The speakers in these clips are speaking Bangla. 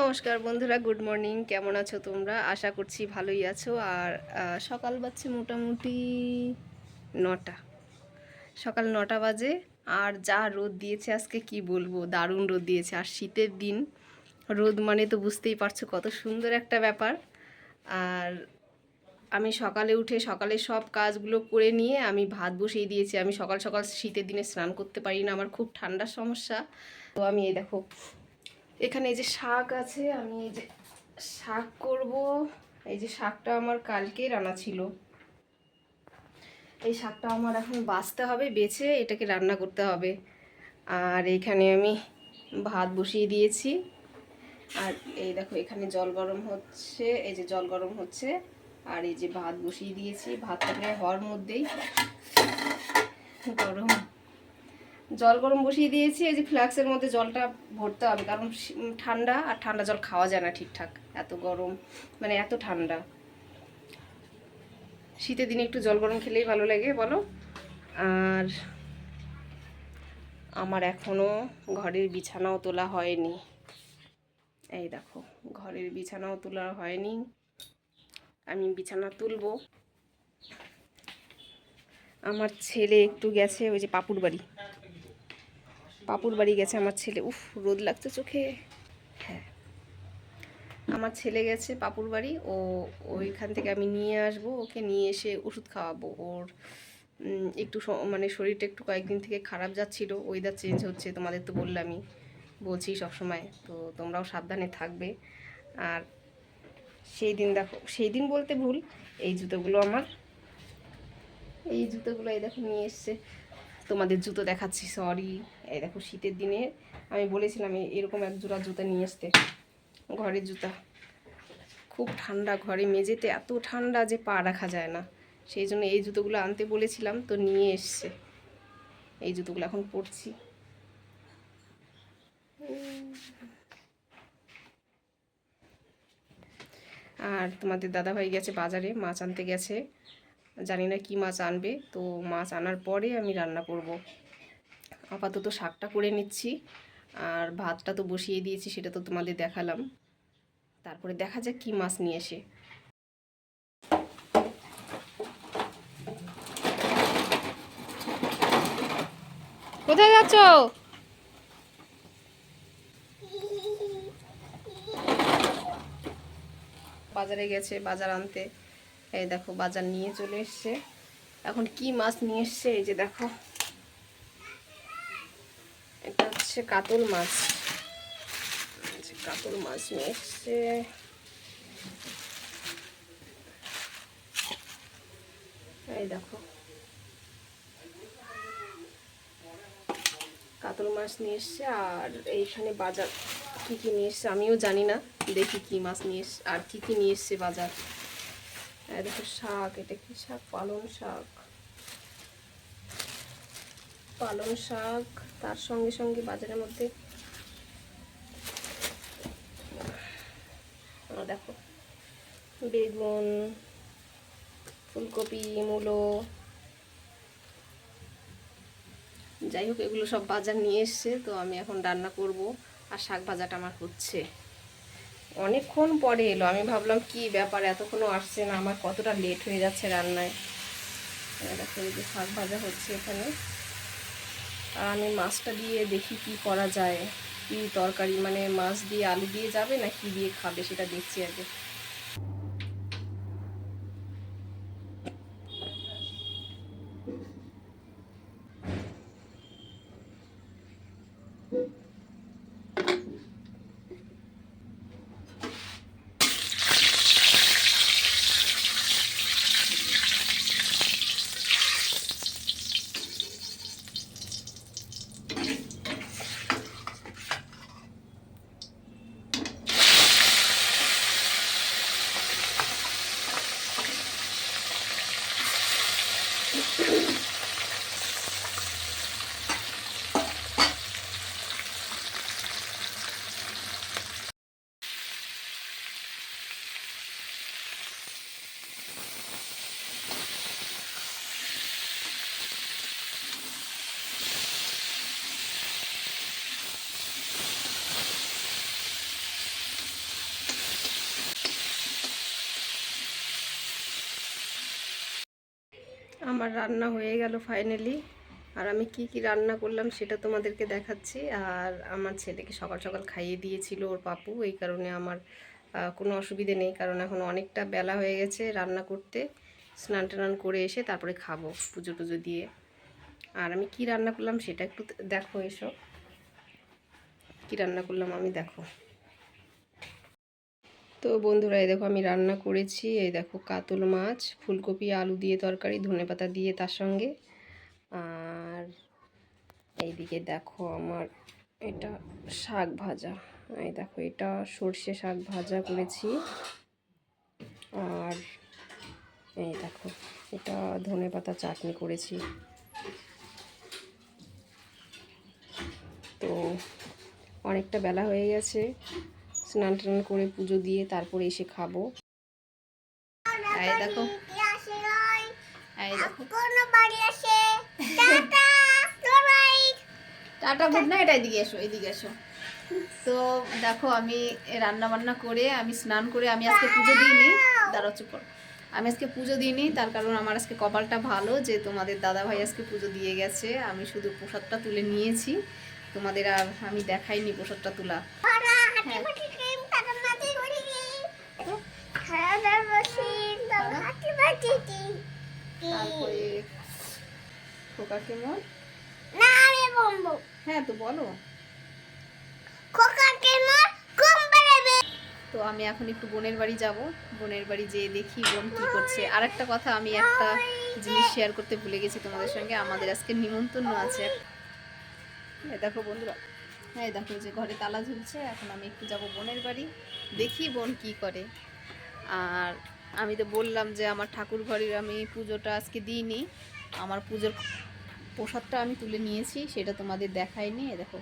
নমস্কার বন্ধুরা, গুড মর্নিং। কেমন আছো তোমরা? আশা করছি ভালোই আছো। আর সকাল বাজছে মোটামুটি নটা। সকাল নটা বাজে। আর যা রোদ দিয়েছে আজকে কি বলব? দারুণ রোদ দিয়েছে। আর শীতের দিন, রোদ মানে তো বুঝতেই পারছ কত সুন্দর একটা ব্যাপার। আর আমি সকালে উঠে সকালে সব কাজগুলো করে নিয়ে আমি ভাত বসিয়ে দিয়েছি। আমি সকাল সকাল শীতের দিনে স্নান করতে পারি না। আমার খুব ঠান্ডার সমস্যা। তো আমি এই দেখো এখানে এই যে শাক আছে, আমি এই যে শাক করব। এই যে শাকটা আমার কালকে রান্না ছিল। এই শাকটা আমার এখন বাছতে হবে, বেছে এটাকে রান্না করতে হবে। আর এখানে আমি ভাত বসিয়ে দিয়েছি। আর এই দেখো, এখানে জল গরম হচ্ছে, এই যে জল গরম হচ্ছে। আর এই যে ভাত বসিয়ে দিয়েছি, ভাতটা প্রায় হওয়ার মধ্যেই গরম জল গরম বসিয়ে দিয়েছি, এই যে ফ্লাক্সের মধ্যে জলটা ভরতে হবে, কারণ ঠান্ডা আর ঠান্ডা জল খাওয়া যায় না ঠিকঠাক, এত গরম মানে এত ঠান্ডা। শীতের দিনে একটু জল গরম খেলেই ভালো লাগে, বলো? আর আমার এখনও ঘরের বিছানাও তোলা হয়নি। এই দেখো, ঘরের বিছানাও তোলা হয়নি। আমি বিছানা তুলবো। আমার ছেলে একটু গেছে, ওই যে পাপুর বাড়ি। পাপুর বাড়ি গেছে আমার ছেলে। উফ, রোদ লাগছে চোখে। হ্যাঁ। আমার ছেলে গেছে পাপুর বাড়ি, ও ওইখান থেকে আমি নিয়ে আসব, ওকে নিয়ে এসে ওষুধ খাওয়াবো। ওর একটু মানে শরীরটা একটু কয়েকদিন থেকে খারাপ যাচ্ছিল ওয়েদার চেঞ্জ হচ্ছে, তোমাদের তো বললামই, বলছি সবসময়, তো তোমরাও সাবধানে থাকবে। আর সেই দিন দেখো, সেই দিন বলতে ভুল, এই জুতোগুলো আমার। এই জুতোগুলো এই দেখো নিয়ে এসছে। তোমাদের জুতো দেখাচ্ছি সরি এই দেখো, শীতের দিনে আমি বলেছিলাম এরকম এক জোড়া জুতো নিয়ে আসতে, ঘরের জুতা। খুব ঠান্ডা ঘরে, মেঝেতে এত ঠান্ডা যে পা রাখা যায় না। সেই জন্য এই জুতোগুলো আনতে বলেছিলাম, তো নিয়ে এসছে। এই জুতোগুলো এখন পরছি। আর তোমাদের দাদাভাই গেছে বাজারে, মাছ আনতে গেছে। জানি না কি মাছ আনবে। তো মাছ আনার পরে আমি রান্না করব। আপাতত শাকটা করে নিচ্ছি। আর ভাতটা তো বসিয়ে দিয়েছি, সেটা তো তোমাদের দেখালাম। তারপরে দেখা যাক কি মাছ নিয়ে এসে। কোথায় যাচ্ছ? বাজারে গেছে, বাজার আনতে। এই দেখো, বাজার নিয়ে চলে এসছে। এখন কি মাছ নিয়ে এসছে? এই যে দেখো। এটা হচ্ছে কাতল মাছ। কাতল মাছ নিয়ে এসছে। এই দেখো। কাতল মাছ নিয়ে এসছে, আর এইখানে বাজার কি কি নিয়ে এসছে আমিও জানি না। দেখি কি মাছ নিয়ে এসছে আর কি কি নিয়ে এসছে বাজার। দেখো শাক, এটা কি শাক? পালং শাক। পালং শাক, তার সঙ্গে সঙ্গে বাজারের মধ্যে দেখো, বেগুন, ফুলকপি, মূলো। যাই হোক, এগুলো সব বাজার নিয়ে এসছে, তো আমি এখন রান্না করব, আর শাক ভাজাটা আমার হচ্ছে। অনেকক্ষণ পরে এলো। আমি ভাবলাম, কি ব্যাপার? এতক্ষণও আসছে না। আমার কতটা লেট হয়ে যাচ্ছে রান্নায়? দেখো যে শাক ভাজা হচ্ছে এখানে। আর আমি মাছটা দিয়ে দেখি কি করা যায়। কি তরকারি? মানে মাছ দিয়ে আলু দিয়ে যাবে না কি দিয়ে খাবে? সেটা দেখছি আগে। আমার রান্না হয়ে গেল ফাইনালি আর আমি কি কি রান্না করলাম সেটা তোমাদেরকে দেখাচ্ছি। আর আমার ছেলেকে সকাল সকাল খাইয়ে দিয়েছিল ওর পাপু। এই কারণে আমার কোনো অসুবিধে নেই। কারণ এখন অনেকটা বেলা হয়ে গেছে রান্না করতে। স্নান টান করে এসে তারপরে খাব পুজো টুজো দিয়ে। আর আমি কি রান্না করলাম সেটা একটু দেখো এসো। কি রান্না করলাম আমি দেখো। তো বন্ধুরা, এই দেখো আমি রান্না করেছি। এই দেখো কাতল মাছ, ফুলকপি, আলু দিয়ে তরকারি, ধনেপাতা দিয়ে তার সঙ্গে। আর এইদিকে দেখো আমার এটা শাক ভাজা। এই দেখো এটা সর্ষে শাক ভাজা করেছি। আর এই দেখো এটা ধনেপাতা চাটনি করেছি। তো অনেকটা বেলা হয়ে গেছে। স্নান টান করে পুজো দিয়ে তারপরে এসে খাব। এই দেখো। টাটা গুড নাইট এদিকে এসো এদিকে এসো। তো দেখো আমি রান্না বান্না করে আমি স্নান করে আমি আজকে পুজো দিইনি দাঁড়াও চুপ। আমি আজকে পুজো দিইনি তার কারণ আমার আজকে কপালটা ভালো যে তোমাদের দাদা ভাই আজকে পুজো দিয়ে গেছে আমি শুধু প্রসাদটা তুলে নিয়েছি। তোমাদের আর আমি দেখাইনি প্রসাদটা তোলা। তারপরে খোকা কেমন না আমি বলব হ্যাঁ তো বলো কোকা কেমন কম বেড়াবে তো আমি এখন একটু বোনের বাড়ি যাব। বোনের বাড়ি যেয়ে দেখি বোন কি করছে। আর একটা কথা আমি একটা জিনিস শেয়ার করতে ভুলে গেছি তোমাদের সঙ্গে। আমাদের আজকে নিমন্ত্রণ আছে। দেখো বন্ধুরা হ্যাঁ দেখো যে ঘরে তালা ঝুলছে। এখন আমি একটু যাব বোনের বাড়ি। দেখি বোন কি করে। আর আমি তো বললাম যে আমার ঠাকুর ঘরের আমি পুজোটা আজকে দিইনি। আমার পুজোর প্রসাদটা আমি তুলে নিয়েছি, সেটা তোমাদের দেখাইনি দেখো।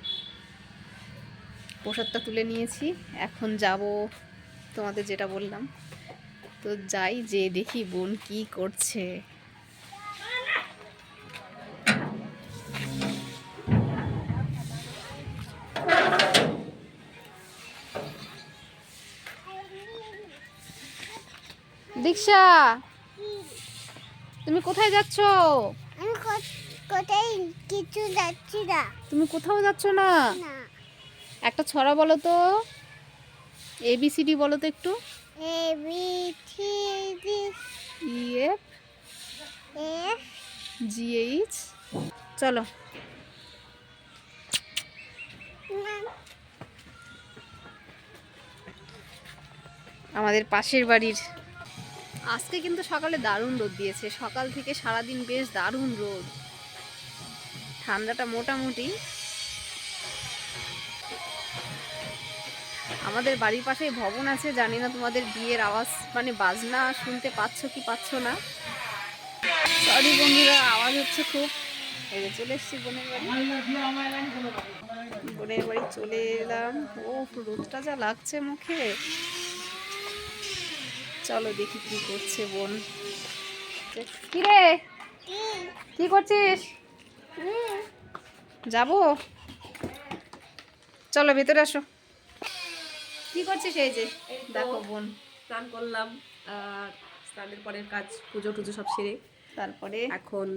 প্রসাদটা তুলে নিয়েছি, এখন যাব তোমাদের যেটা বললাম। তো যাই, যে দেখি বোন কি করছে। দীক্ষা তুমি কোথায় যাচ্ছ? আমি কোথায় কিছু যাচ্ছি না। তুমি কোথাও যাচ্ছ না? একটা ছড়া বলো তো। এবিসিডি বলো তো একটু। A B C D EF F GH চলো। আমাদের পাশের বাড়ির আজকে কিন্তু সকালে দারুণ রোদ দিয়েছে। সকাল থেকে সারাদিন বেশ দারুণ রোদ। ঠান্ডাটা মোটামুটি। আমাদের বাড়ির পাশেই ভবন আছে, জানি না তোমাদের বিয়ের আওয়াজ মানে বাজনা শুনতে পাচ্ছ কি পাচ্ছ না? সরি বন্ধুরা, আওয়াজ হচ্ছে খুব। এই চলে এসছি বোনের বাড়ি। বোনের বাড়ি চলে এলাম। ও রোদটা যা লাগছে মুখে। চলো দেখি কি করছে বোন। কি রে কি করছিস? যাব। চলো ভেতরে আসো। কি করছিস এই যে? দেখো বোন। স্নান করলাম আর স্নানের পরের কাজ পুজো টুজো সব সেরে। তারপরে? এখন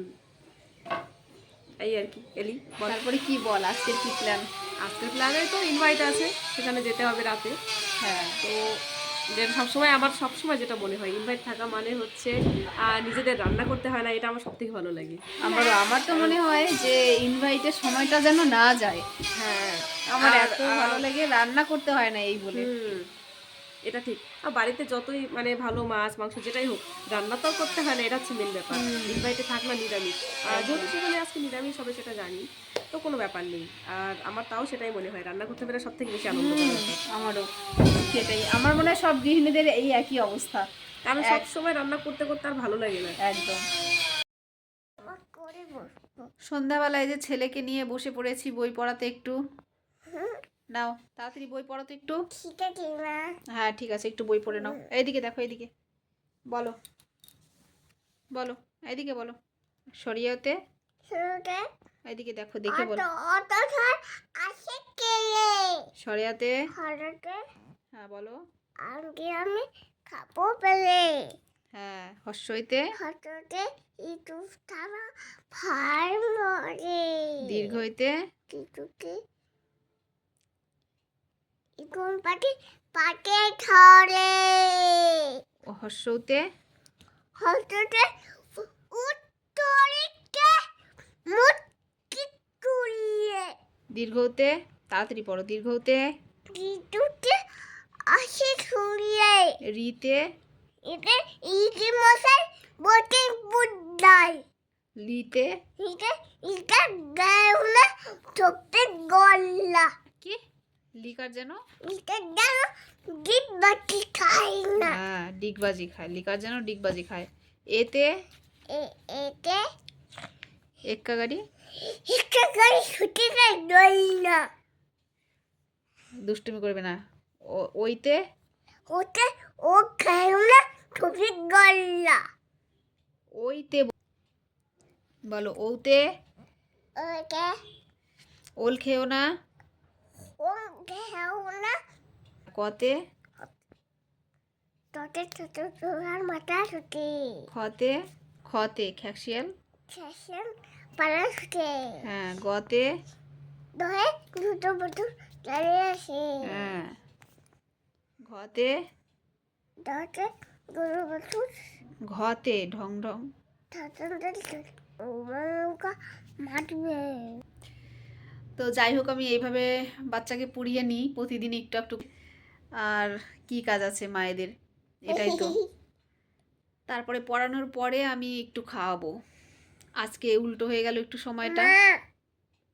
এই আর কি এলি তারপরে কি বল আজকে কি প্ল্যান আজকের প্ল্যানে তো ইনভাইট আছে সেখানে যেতে হবে রাতে। হ্যাঁ। তো যেটা সবসময় আমার সবসময় যেটা মনে হয় ইনভাইট থাকা মানে হচ্ছে নিজেদের রান্না করতে হয় না এটা আমার সবথেকে ভালো লাগে। আমার আমার তো মনে হয় যে ইনভাইটের সময়টা যেন না যায়। হ্যাঁ আমার এত ভালো লাগে রান্না করতে হয় না এই বলে। এটা ঠিক। বাড়িতে যতই মানে ভালো মাছ মাংস যেটাই হোক রান্না তো করতে হয় না এটা হচ্ছে মেন ব্যাপার। ইনভাইটে থাক না নিরামিষ। আর যেহেতু সেখানে আজকে নিরামিষ হবে সেটা জানি তো কোনো ব্যাপার নেই। আর আমার তাও সেটাই মনে হয় রান্না করতে পেরে সব থেকে বেশি আনন্দ আমারও সেটাই। আমার মনে হয় সব গৃহিণীদের এই একই অবস্থা। কারণ সব সময় রান্না করতে করতে আর ভালো লাগে না। একদম। সন্ধ্যাবেলায় যে ছেলেকে নিয়ে বসে পড়েছি বই পড়াতে একটু। নাও তাড়াতাড়ি বই পড়ো পড়াতে একটু। ঠিক আছে মা। হ্যাঁ ঠিক আছে একটু বই পড়ে নাও। এইদিকে দেখো এইদিকে। বলো। বলো এইদিকে বলো। সরিয়াতে এইদিকে দেখো দেখে বলো। সরিয়াতে হ্যাঁ বলো। আজকে আমি খাব পেলে। হ্যাঁ হর্ষইতে হঠাৎ ইটু তারা ফার মরে। দীর্ঘইতে ইগুন পাটি পাটে ধরে ও হর্ষউতে হঠাৎ উত্তরিকে মুটকি তুলিয়ে দীর্ঘতে? তাড়াতাড়ি পড়ো দীর্ঘতে? ইটুকে আসে ছুড়িয়ে। রিতে? এটা ইকি মশাই বটে বুদ্ধাই। লিতে? এটা এটা গায়না ছোট্ট গল্লা কি? লিকার যেন বাটি খাই না। হ্যাঁ ডিগবাজি খায়। লিকার যেন ডিগবাজি খায়। এতে? এতে? এক্কা গাড়ি? একটা গাড়ি ছুটে যায় গল্লা দুষ্টুমি করবে না। ওইতে? ওটা ও গায়না ছোট্ট গল্লা ওইতে বলো ওতে? ওটা ওল খেও না। কতে তোতে ছোট চোরার মাথা ছুটে। খতে? খতে খ্যাকশিয়াল সেশন পালা ছুটে। হ্যাঁ গতে? দহে দুটো বছর চলে আসে। হ্যাঁ। ঘতে? দহতে গরু বছর ঘতে ঢং ঢং। থাতন মারবে তো যাই হোক আমি এইভাবে বাচ্চাকে পুড়িয়ে নিই প্রতিদিন একটু একটু। আর কি কাজ আছে মায়েদের? এটাই তো। তারপরে পড়ানোর পরে আমি একটু খাওয়াবো। আজকে উল্টো হয়ে গেল একটু সময়টা।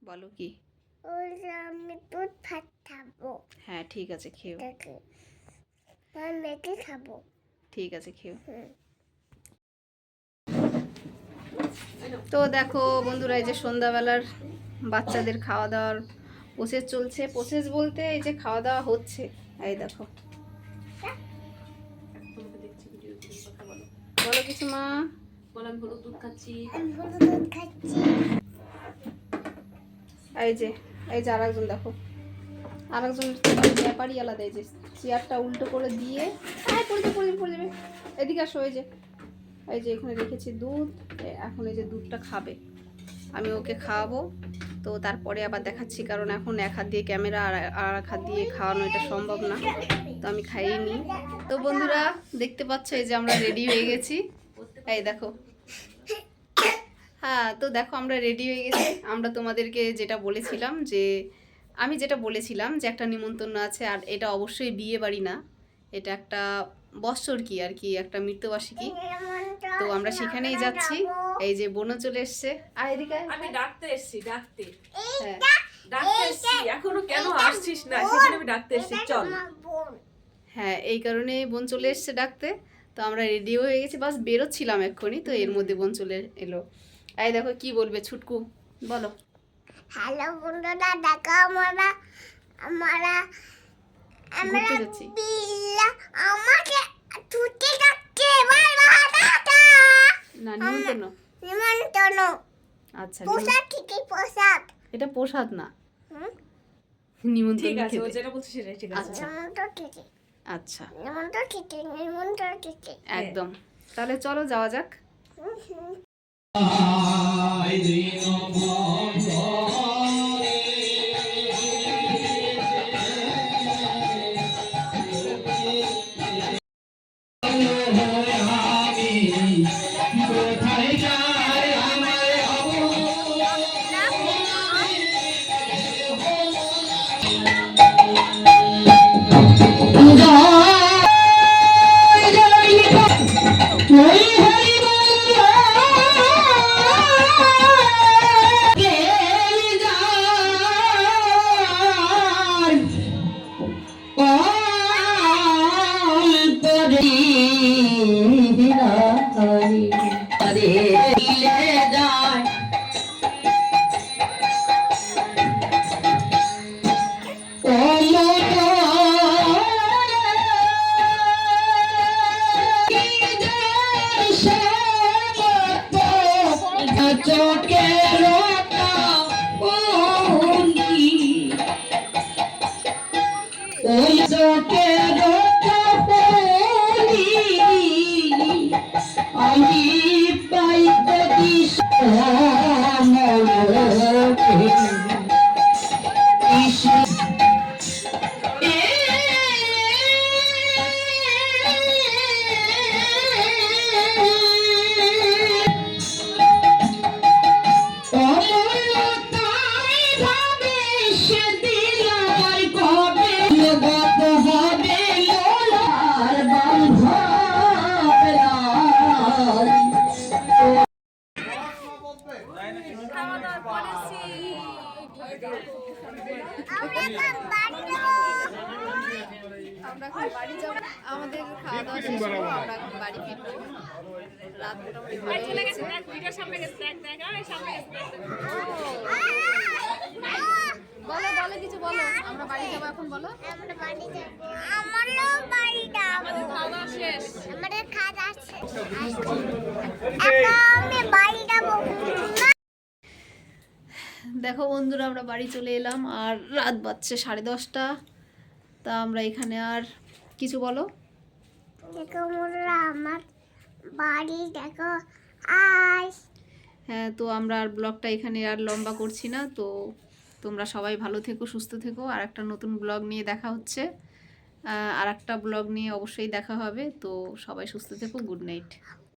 বলো কি? ওই যে আমি দুধ ভাত খাব। হ্যাঁ ঠিক আছে খেও খাব। ঠিক আছে খেও তো দেখো বন্ধুরা এই যে সন্ধ্যাবেলার বাচ্চাদের খাওয়া দাওয়ার প্রসেস চলছে। প্রসেস বলতে এই যে খাওয়া দাওয়া হচ্ছে। এই দেখো। বলো। বলো কিছু মা। হলুদ দুধ খাচ্ছি। এই যে এই যে আরেকজন দেখো। আরেকজন ব্যাপারই আলাদা এই যে চেয়ারটা উল্টো করে দিয়ে আয় পড়ে যাবে পড়ে যাবে পড়ে যাবে। এদিকে আসো এই যে। এই যে এখানে রেখেছি দুধ। এখন এই যে দুধটা খাবে। আমি ওকে খাওয়াবো। তো তারপরে আবার দেখাচ্ছি, কারণ এখন এক হাত দিয়ে ক্যামেরা আর আর এক হাত দিয়ে খাওয়ানো এটা সম্ভব না, তো আমি খাইয়ে নিই। তো বন্ধুরা, দেখতে পাচ্ছ এই যে আমরা রেডি হয়ে গেছি। এই দেখো। হ্যাঁ তো দেখো আমরা রেডি হয়ে গেছি। আমরা তোমাদেরকে যেটা বলেছিলাম যে, আমি যেটা বলেছিলাম যে একটা নিমন্ত্রণ আছে, আর এটা অবশ্যই বিয়ে বাড়ি না। এটা একটা বৎসর কি আর কি, একটা মৃত্যুবার্ষিকী। তো আমরা সেখানেই যাচ্ছি। এই যে বোনও চলে এসছে। আর এদিকে আমি ডাকতে এসেছি ডাকতে। হ্যাঁ। ডাকতে এসেছি এখনও কেন আসছিস না? সেদিন আমি ডাকতে এসেছি চল। হ্যাঁ এই কারণে বোন চলে এসছে ডাকতে। তো আমরা রেডি হয়ে গেছি বাস বেরোচ্ছিলাম এক্ষুনি তো এর মধ্যে বোন চলে এলো। এই দেখো কি বলবে ছুটকু? বলো। হ্যালো বন্ধুরা দেখো আমরা আমরা আমরা। বিল্লা আমাকে ছুটে যাচ্ছে। বাবা দাদা! না নিমন্ত্রণ নিমন্ত্রণ আচ্ছা প্রসাদ পোশাক কি পোশাক? এটা প্রসাদ না। হুম? নিমন্ত্রণ ঠিক আছে ও যেটা বলছে সেটাই ঠিক আছে। আচ্ছা। নিমন্ত্রণ ঠিকই আচ্ছা। নিমন্ত্রণ খেতে একদম। তাহলে চলো যাওয়া যাক। বলো বলো কিছু বলো আমরা বাড়ি যাব এখন বলো দেখো বন্ধুরা, আমরা বাড়ি চলে এলাম আর রাত বাজছে সাড়ে দশটা। তা আমরা এখানে আর কিছু বলো? আমার বাড়ি, দেখো আজ হ্যাঁ তো আমরা আর ব্লগটা এখানে আর লম্বা করছি না, তো তোমরা সবাই ভালো থেকো, সুস্থ থেকো। আর একটা নতুন ব্লগ নিয়ে দেখা হচ্ছে। আর একটা ব্লগ নিয়ে অবশ্যই দেখা হবে, তো সবাই সুস্থ থেকো, গুড নাইট।